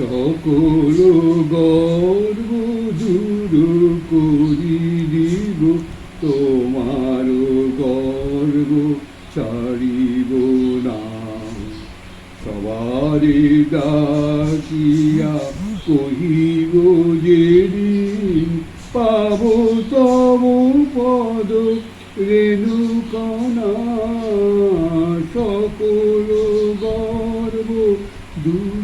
সকল গর্ব দূর করি দিব তোমার গর্ব ছাড়িব না। সবারে ডাকিয়া কহিব যে পাব তব পদ, রেণুকণা, সকল গর্ব দূর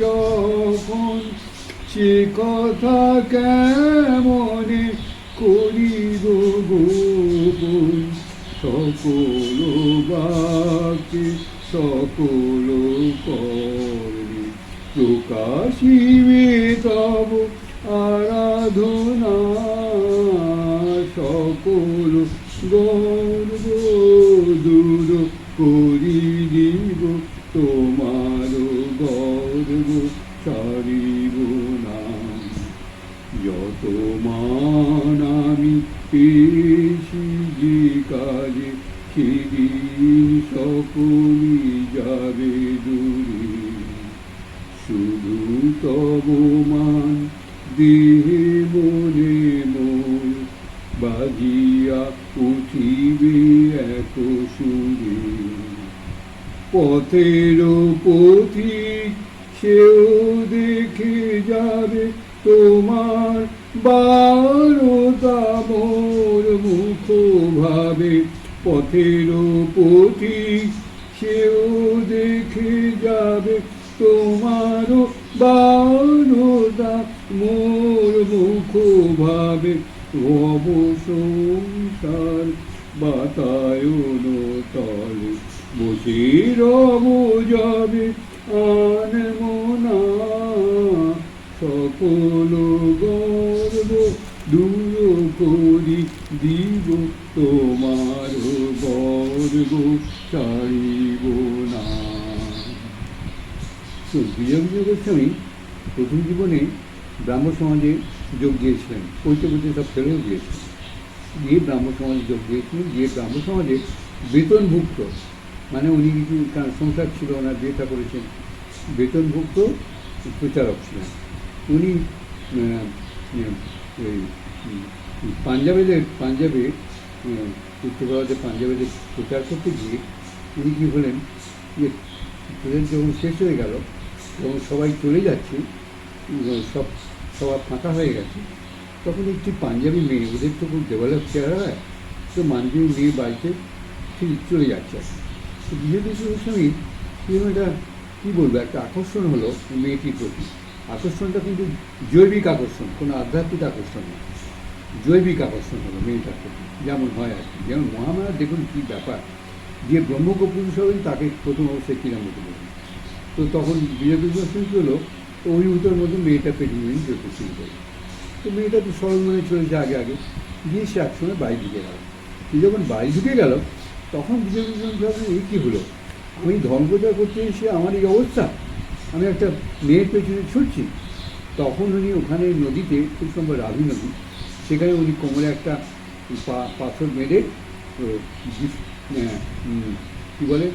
যখন সে কথা কেমনে করিব গোপন? সকল বাক্যে সকল কর্মে প্রকাশিবে তব আরাধনা। সকল গর্ব দূর করি দিব তোমার গর্ব। ছাড়িব না যত মান আমি পেয়েছি যে কাজে সেদিন সকলি যাবে দূরে শুধু তব মান দেহে মনে মন বাজিয়া উঠিবে এক সুরে পথের পথিক সেও দেখে যাবে তোমার বারোটা মোর মুখ ভাবে পথের পথিক সেও দেখে যাবে তোমার বারোটা মোর মুখ ভাবে অবসংসার বাতায়ন তলে বসে রব যাবে আন মনা সকল গর্ব দূর করি দিব তোমার চাইব না তো বিজয় গোস্বামী প্রথম জীবনে ব্রাহ্ম সমাজে যোগ দিয়েছিলেন পৈতে পৈতে সব ফেলেও দিয়েছিলেন। গিয়ে ব্রাহ্ম সমাজে যোগ দিয়েছিলেন, গিয়ে ব্রাহ্ম সমাজে বেতনভুক্ত মানে উনি সংসার ছিল ওনার বিয়েটা করেছেন বেতনভুক্ত প্রচারক ছিলেন উনি পাঞ্জাবেদের, পাঞ্জাবে উত্তর ভারতের পাঞ্জাবেদের প্রচার করতে গিয়ে উনি কী হলেন যে, প্রচার যখন শেষ হয়ে গেল, যখন সবাই চলে যাচ্ছে সব, সবার ফাঁকা হয়ে গেছে, তখন একটি পাঞ্জাবি মেয়ে, ওদের তো খুব ডেভেলপ চেহারা হয় তো মানবীয় মেয়ে বাড়িতে ঠিক চলে যাচ্ছে আর। তো বিজয় গোস্বামী এরকম একটা, কী বলব, একটা আকর্ষণ হলো মেয়েটির প্রতি। আকর্ষণটা কিন্তু জৈবিক আকর্ষণ, কোনো আধ্যাত্মিক আকর্ষণ না। জৈবিক আকর্ষণ হলো মেয়েটার প্রতি, যেমন হয় আর কি। যেমন মহামায়া, দেখুন কী ব্যাপার। যে ব্রহ্মকপুরুষ হবেন তাকে প্রথম অবস্থায় কিরাম মতো বলবেন তো তখন গোস্বামী কী হলো, অভিভূতের মধ্যে মেয়েটা পেটে নিয়ে যেতে শুরু করল। তো মেয়েটা তো সরল মনে চলেছে আগে আগে। গিয়ে সে একসময় বাড়ি ঢুকে গেল। যখন বাড়ি ঢুকে গেল তখন বিজয় গোস্বামী ভাবলেন এই কী হলো? আমি ধর্ম প্রচার করতে এসে আমার এই অবস্থা। আমি একটা মেয়ের পেছনে ছুটছি। তখন উনি ওখানে নদীতে, খুব সম্ভব রাভি নদী, সেখানে উনি কোমরে একটা পাথর মেরে কী বলে?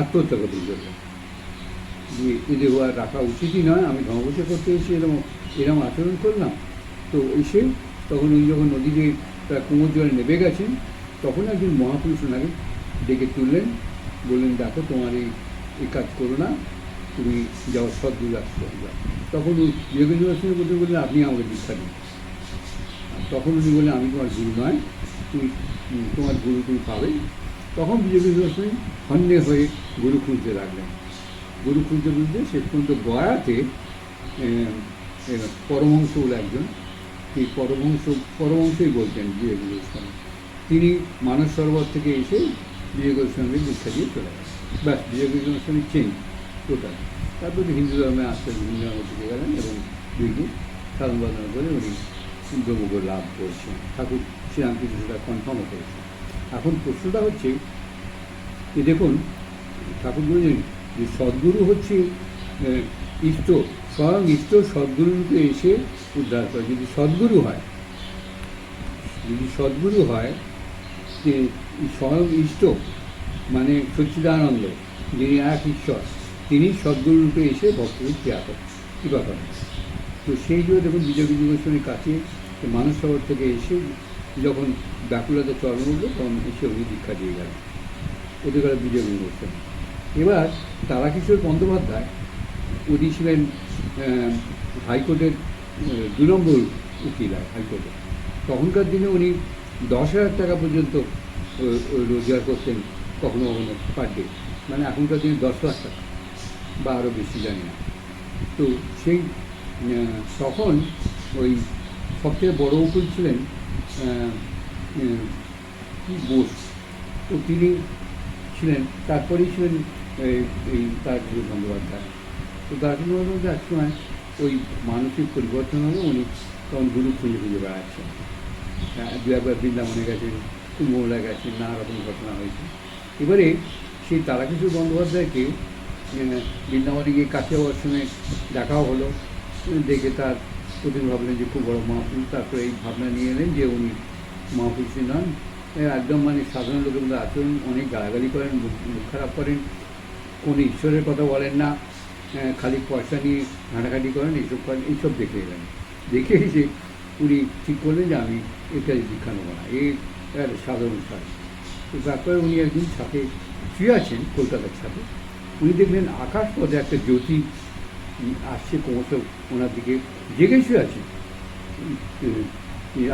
আত্মহত্যা করতে চললেন যে এদের আর রাখা উচিতই নয়। আমি ধর্মপ্রচার করতে এসে এরকম এরকম আচরণ করলাম। তো এসে তখন উনি যখন নদীতে তার কোমর জলে নেমে গেছেন তখন একজন মহাপুরুষ ওনাকে ডেকে তুললেন, বললেন, দেখো, তোমার এই এই কাজ করো না, তুমি যাও সদ্দূর আশ্রম যাও তখন যোগেন্দ্র আশ্রমের বলতে বললেন, আপনি আমাকে দীক্ষা দিন। তখন উনি বললেন, আমি তোমার গুরু নয়, তুমি তোমার গুরু তুমি পাবে। তখন যোগেন্দ্র আশ্রমী হন্যে হয়ে গুরু খুঁজতে লাগলেন। গুরু খুঁজতে খুঁজতে শেষ পর্যন্ত গয়াতে পরমহংস বলে একজন। সেই পরমহংস, পরমহংসই বলতেন বিবেক গোস্বামী তিনি মানস সরোবর থেকে এসে বিবেক গোস্বামীকে দীক্ষা দিয়ে চলে গেলেন। ব্যাস বিবেক গোস্বামী চেঞ্জ, টোটাল। তারপরে হিন্দু ধর্মে আসতে হিন্দু ধর্মে ঢুকে গেলেন এবং বিবেক সাধন করে উনি ব্রহ্মজ্ঞ লাভ করছেন। ঠাকুর শ্রীরামকৃষ্ণ সেটা কনফার্মও করেছেন। এখন প্রশ্নটা হচ্ছে যে দেখুন, ঠাকুর বলেছেন যে সদ্গুরু হচ্ছে ইষ্ট, স্বয়ং ইষ্ট সদ্গুরুকে এসে উদ্ধার করে। যদি সদ্গুরু হয়, যদি সদ্গুরু হয় যে স্বয়ং ইষ্ট মানে সচ্চিদানন্দ, যিনি এক ঈশ্বর। তিনি সদ্গুরু রূপে এসে ভক্তদের ক্রিয়া করেন। কৃপা করেন তো সেই জন্য দেখুন বিজয় বিজয় কাছে মানস শহর থেকে এসে যখন ব্যাকুলতা চরম উঠল, তখন এসে উনি দীক্ষা দিয়ে গেলেন। ওদের গেল বিজয় গোস্বামী এবার তারাকিশোর বন্দ্যোপাধ্যায় উনি ছিলেন হাইকোর্টের দু নম্বর উকিল, হাইকোর্টে। তখনকার দিনে উনি দশ হাজার টাকা পর্যন্ত রোজগার করতেন কখনো কখনো পার ডে মানে এখনকার দিনে দশ লাখ টাকা, বা আরও বেশি, জানি না। তো সেই তখন ওই সবথেকে বড় উকিল ছিলেন কি বোস? তো তিনি ছিলেন, তারপরেই ছিলেন এই তারকিশোর বন্দ্যোপাধ্যায়। তো তারকিশোর বন্দ্যোপাধ্যায় এক সময় ওই মানসিক পরিবর্তন হলো, উনি তখন গুরু খুঁজে খুঁজে বেড়াচ্ছেন। দু একবার বৃন্দাবনে গেছেন, কুম্ভমেলা গেছেন নানা রকম ঘটনা হয়েছে। এবারে সেই তারাকিশোর বন্দ্যোপাধ্যায়কে বৃন্দাবনে গিয়ে কাছে হওয়ার সময় দেখাও হলো। দেখে তার প্রতি ভাবলেন যে খুব বড় মহাপুরুষ। তারপরে এই ভাবনা নিয়ে এলেন যে উনি মহাপুরুষই নন। একদম মানে সাধারণ লোকের মধ্যে আচরণ অনেক গালাগালি করেন, মুখ মুখ খারাপ করেন। কোনো ঈশ্বরের কথা বলেন না। খালি পয়সা নিয়ে ঘাঁটাঘাঁটি করেন, এইসব করেন, এইসব দেখে এলেন। দেখে এসে উনি ঠিক করলেন যে আমি এটা দীক্ষা নেব না এই একটা সাধারণ কাজ তো তারপরে উনি একদিন ছাদে শুয়ে আছেন, কলকাতার ছাদে। উনি দেখলেন আকাশ পথে একটা জ্যোতি আসছে, ক্রমশ ওনার দিকে জেগে শুয়ে আছে।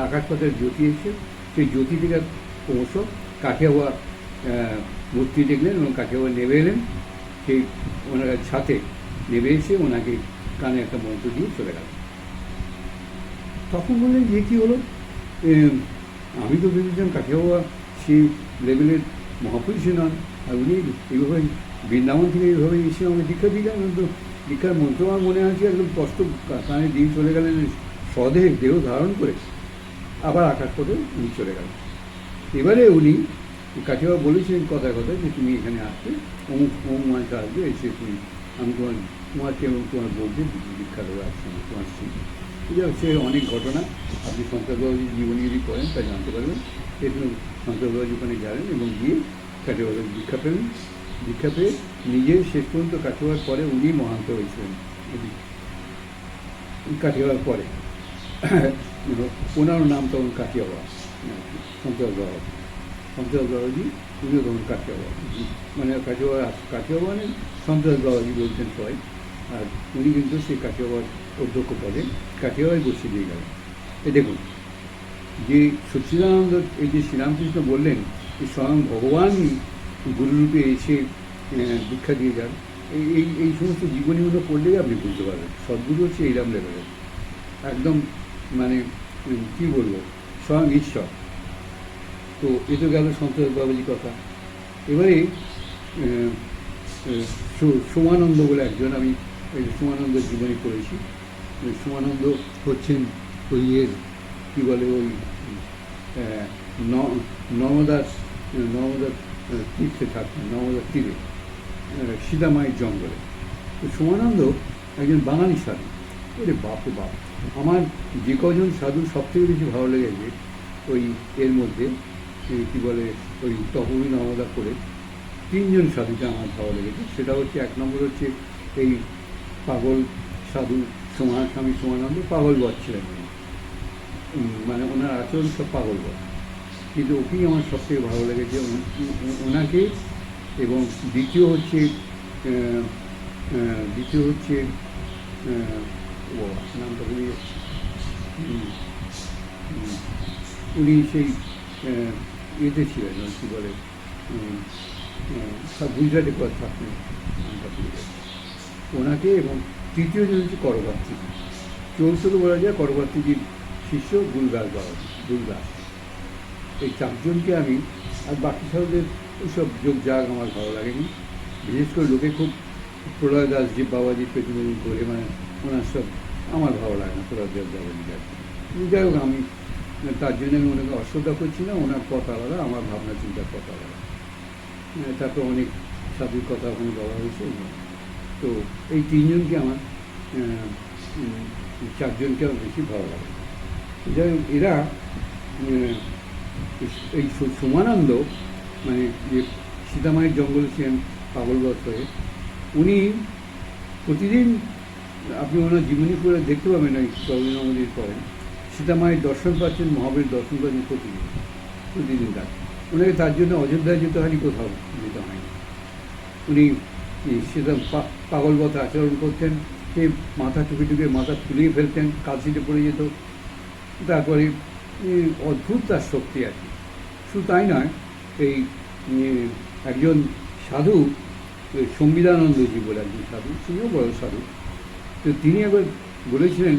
আকাশ পথের জ্যোতি এসে সেই জ্যোতি থেকে ক্রমশ কাঠিয়াওয়া মূর্তি দেখলেন এবং কাঠিয়াওয়া নেমে এলেন। সেই ওনার ছাতে নেমে এসে ওনাকে কানে একটা মন্ত্র দিয়ে চলে গেল। তখন বললেন যে কী হলো? আমি তো ভেবেছিলাম কাঠিয়াওয়া সেই লেভেলের মহাপুরুষই নন, আর উনি এইভাবে বৃন্দাবন থেকে এইভাবে এসে আমাকে দীক্ষা দিলেন। আমি তো দীক্ষার মন্ত্র আমার মনে আছে, একদম কষ্ট কানে দিয়ে চলে গেলেন স্বদেহ দেহ ধারণ করে আবার আকাশ পথে উনি চলে গেলেন। এবারে উনি কাঠিয়াবা বলেছিলেন কথায় কথায় যে, তুমি এখানে আসবে, অমুক অমুক মাসে আসবে, এসে তুমি, আমি তোমার তোমাকে এবং তোমার বলতে দীক্ষা দেবো একসঙ্গে, তোমার স্ত্রী এই হচ্ছে অনেক ঘটনা, আপনি শঙ্করবাবুজির জীবনী যদি পড়েন, তা জানতে পারবেন। এজন্য শঙ্করবাবুজি ওখানে গেলেন এবং গিয়ে কাঠিয়াবাদের দীক্ষা পেলেন। দীক্ষা পেয়ে নিজে শেষ পর্যন্ত কাঠিয়াবার পরে উনি মহান্ত হয়েছিলেন। কাঠিয়াবার পরে। ওনার নাম তখন কাঠিয়াবা শঙ্কর বাবা সন্তোষ বাবাজি উনিও তখন কাঠিয়াবা মানে কাঠিয়াবা কাঠিয়াবা মানে সন্তোষ বাবাজি বলছেন সবাই। আর উনি কিন্তু সেই কাঠিয়াবার অধ্যক্ষ পদে কাঠিয়াবাই বসিয়ে দিয়ে গেলেন এ দেখুন, যে সচ্চিদানন্দ এই যে শ্রীরামকৃষ্ণ বললেন যে স্বয়ং ভগবানই গুরুরূপে এসে দীক্ষা দিয়ে যান, এই এই সমস্ত জীবনীগুলো পড়লেই আপনি বুঝতে পারবেন। সদ্গুরু হচ্ছে এইরকম লেভেলের একদম মানে কী বলব, স্বয়ং ঈশ্বর। তো এ তো গেল সন্তোষ বাবাজির কথা। এবারে সোমানন্দ বলে একজন আমি ওই সোমানন্দ জীবনী পড়েছি। সোমানন্দ হচ্ছেন ওই এর কী বলে ওই আহ, ন- নর্মদার নর্মদার আহ, তীর্থে থাকতেন নর্মদার তীরে সীতামায়ের জঙ্গলে তো সোমানন্দ একজন বাঙালি সাধু ওরে বাপরে বাপ আমার যে কজন সাধু সব থেকে বেশি ভালো লেগেছে ওই এর মধ্যে কী বলে ওই তপবী নর্মদা করে তিনজন সাধুকে আমার ভালো লেগেছে সেটা হচ্ছে এক নম্বর হচ্ছে এই পাগল সাধু সোমা স্বামী সোমানন্দ পাগল বধ ছিলেন মানে ওনার আচরণ সব পাগল বধ। কিন্তু ওকেই আমার সবথেকে ভালো লেগেছে ওনাকে এবং দ্বিতীয় হচ্ছে দ্বিতীয় হচ্ছে ও নামটা ভুলে উনি সেই ইয়েতে ছিলেন, ওই কী বলে সব গুজরাটে কথা। থাকতেন ওনাকে এবং তৃতীয় জন হচ্ছে করবার্তী চতুর্থ বলা যায় করবার্তীজির শিষ্য গুলদাস বাবা গুলদাস এই চারজনকে আমি আর বাকি সাধুদের ওইসব যোগ জাগ আমার ভালো লাগেনি। বিশেষ করে লোকে খুব প্রলয় দাস যে বাবাজির পেছনে করে মানে ওনার সব আমার ভালো লাগে না তোরা দেব যাবেন যাই হোক, আমি তার জন্য আমি ওনাকে অশ্রদ্ধা করছি না, ওনার কথা আলাদা, আমার ভাবনা চিন্তার কথা আলাদা। তারপর অনেক সাধুর কথা ওখানে বলা হয়েছে তো এই তিনজনকে আমার চারজনকে আমার বেশি ভালো লাগে। যাই হোক, এরা এই সুমানন্দ মানে যে সীতামায়ের জঙ্গলে ছিলেন পাগলবত হয়ে, উনি প্রতিদিন, আপনি ওনার জীবনী করে দেখতে পাবেন ওই রবীন্দ্রমোদীর পরে, সীতামায়ের দর্শন পাচ্ছেন মহাবীর দর্শন পাচ্ছেন প্রতিদিন প্রতিদিন তার ওনাকে তার জন্য অযোধ্যায় যেতে হয়নি, কোথাও যেতে হয়নি। উনি এই সীতা পা- পাগলবত আচরণ করতেন সে মাথা টুকে টুকে মাথা ফুলিয়ে ফেলতেন কালসিতে পড়ে যেত। তারপরে অদ্ভুত তার শক্তি আছে শুধু তাই নয়, এই একজন সাধু সংবিধানন্দজি বলে একজন সাধু তিনিও বড় সাধু, তো তিনি একবার বলেছিলেন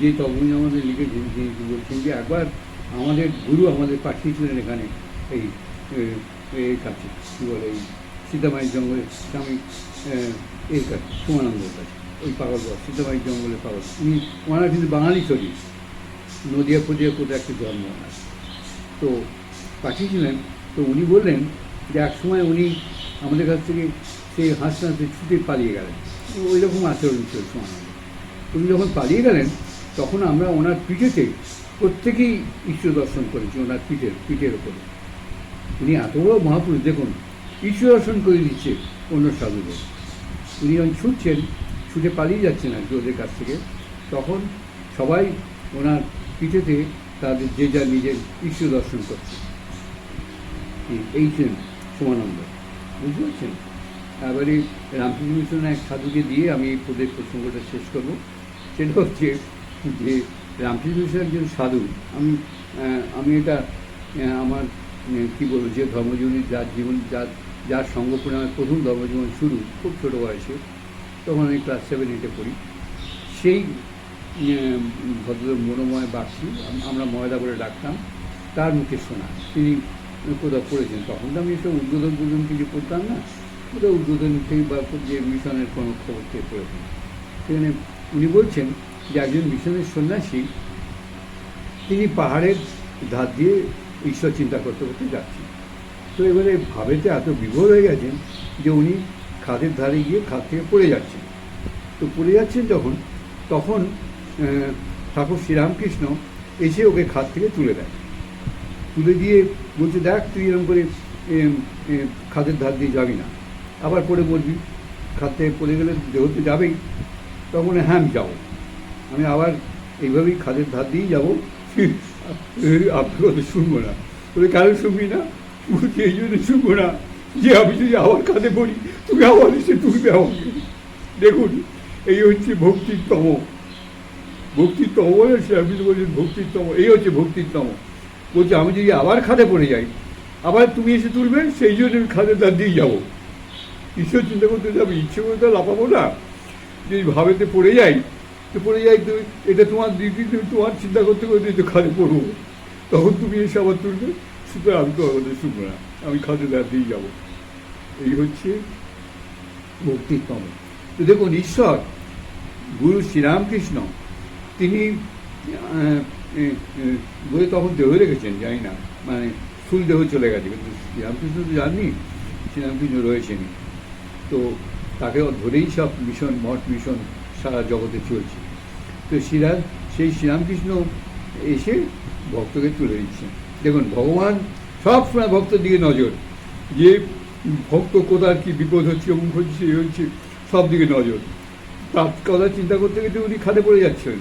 যে তখন আমাদের লিখেছেন তিনি বলছেন যে, একবার আমাদের গুরু আমাদের পাঠিয়েছিলেন এখানে, এই কাছে, কী বলে এই সীতামাই জঙ্গলে স্বামী এর কাছে সুমানন্দের কাছে ওই পাগল বাবা, সীতামাই জঙ্গলে পাগল। উনি ওনারা কিন্তু বাঙালি শরীর নদিয়া ফদিয়া কোথাও একটি জন্ম ওনার। তো পাঠিয়েছিলেন তো উনি বললেন যে এক সময় উনি আমাদের কাছ থেকে সেই হাসতে হাসতে ছুটে পালিয়ে গেলেন। ওই রকম আচরণ ছিল সুমানন্দ উনি যখন পালিয়ে গেলেন তখন আমরা ওনার পিঠেতে প্রত্যেকেই ঈশ্বর দর্শন করেছি ওনার পিঠের পিঠের ওপরে। উনি এত বড় মহাপুরুষ দেখুন ঈশ্বর দর্শন করে দিচ্ছে অন্য সাধুদের উনি যখন ছুটছেন, ছুটে পালিয়ে যাচ্ছেন আর কি ওদের কাছ থেকে, তখন সবাই ওনার পিঠেতে তাদের যে যা নিজের ঈশ্বর দর্শন করছে। এই- ছিলেন সমানন্দ। বুঝতে পারছেন? এবারে রামকৃষ্ণ মিশনের এক সাধুকে দিয়ে আমি এই পদের প্রসঙ্গটা শেষ করব। সেটা হচ্ছে যে রামকৃষ্ণ মিশন একজন সাধু। আমি আমি এটা আমার কি বলব, যে ধর্মজীবনী, যার জীবন, যার যার সঙ্গ করে আমার প্রথম ধর্মজীবন শুরু, খুব ছোটো বয়সে, তখন আমি ক্লাস সেভেন এইটে পড়ি। সেই ভদ্রলোক মনোময় আম- আমরা ময়দা বলে ডাকতাম, তার মুখে শোনা তিনি কোথাও পড়েছেন তখন। তো আমি এসব উদ্বোধন টুদ্বোধন কিছু করতাম না, কোথাও উদ্বোধন থেকে বা যে মিশনের কোনো খবর থেকে পড়েছেন সেখানে উনি বলছেন যে একজন মিশনের সন্ন্যাসী, তিনি পাহাড়ের ধার দিয়ে ঈশ্বর চিন্তা করতে করতে যাচ্ছেন তো এবারে ভাবেতে এত বিভোর হয়ে গেছেন যে উনি খাদের ধারে গিয়ে খাদ থেকে পড়ে যাচ্ছেন। তো পড়ে যাচ্ছেন যখন, তখন ঠাকুর শ্রীরামকৃষ্ণ এসে ওকে খাদ থেকে তুলে দেয় তুলে দিয়ে বলছে, দেখ, তুই এরকম করে খাদের ধার দিয়ে যাবি না। আবার পড়ে বলবি খাদ থেকে পড়ে গেলে দেহ তো যাবেই। তখন হ্যাঁ আমি যাব। আমি আবার এইভাবেই খাদের ধার দিয়েই যাব। আপনার কথা শুনব না বলে কারণ শুনবি না বলছি এই জন্য শুনব না যে আমি যদি আবার খাদে পড়ি, তুমি আবার এসে তুলবে আমাকে। দেখুন, এই হচ্ছে ভক্তির তম ভক্তির তম বলে সে আপনি তো বলছেন ভক্তির তম এই হচ্ছে ভক্তির তম বলছে, আমি যদি আবার খাদে পড়ে যাই, আবার তুমি এসে তুলবে, সেই জন্য আমি খাদে দ্বার দিয়ে যাব। ঈশ্বর চিন্তা করতে যাবে, ইচ্ছে করে তো লাফাবো না। যদি ভাবেতে পড়ে যাই তো পড়ে যাই তুমি, এটা তোমার দিদি, তুমি তোমার চিন্তা করতে করতে তো খাদে পড়ব তখন তুমি এসে আবার তুলবে, সুতরাং আমি তো আমাদের শুনব না, আমি দ্বার দিয়ে যাব। এই হচ্ছে ভক্তির তম তো দেখুন, ঈশ্বর, গুরু শ্রীরামকৃষ্ণ, তিনি বইয়ে তখন দেহ রেখেছেন, জানি না মানে ফুল দেহ চলে গেছে, কিন্তু শ্রীরামকৃষ্ণ তো জাননি, শ্রীরামকৃষ্ণ রয়েছেনই। তো তাকে ধরেই সব মিশন মঠ মিশন সারা জগতে চলছে। তো শ্রীরাম সেই শ্রীরামকৃষ্ণ এসে ভক্তকে তুলে দিচ্ছেন দেখুন ভগবান সব সময় ভক্তের দিকে নজর। যে ভক্ত কোথার কি বিপদ হচ্ছে অমুক হচ্ছে এই হচ্ছে সব দিকে নজর। তার কথা চিন্তা করতে গেলে উনি খাদে পড়ে যাচ্ছেন।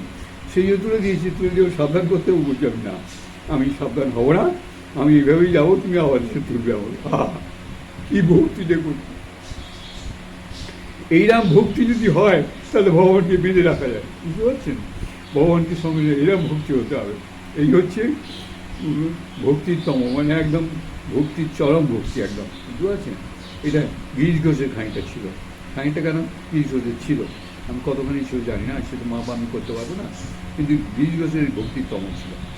সেই জন্য তুলে দিয়েছি তুলে দিয়ে সাবধান করতেও বলছি না। আমি সাবধান হব না। আমি এভাবেই যাব তুমি আবার এসে তুলবে আমার আহা, কি ভক্তি দেখুন। এইরাম ভক্তি যদি হয় তাহলে ভগবানকে বেঁধে রাখা যায়। বুঝতে পারছেন? ভগবানকে সঙ্গে এরম ভক্তি হতে হবে। এই হচ্ছে উম, ভক্তির তম মানে একদম ভক্তির চরম ভক্তি একদম। বুঝতে পারছেন? এটা গিরিশ ঘোষের খানিটা ছিল। খানিটা কেন? গিরিশ ঘোষের ছিল। আমি কতখানি ছিল জানি না সেটা মা বা আমি করতে পারব না। কিন্তু গিরিশ ঘোষের ভক্তির তম ছিল।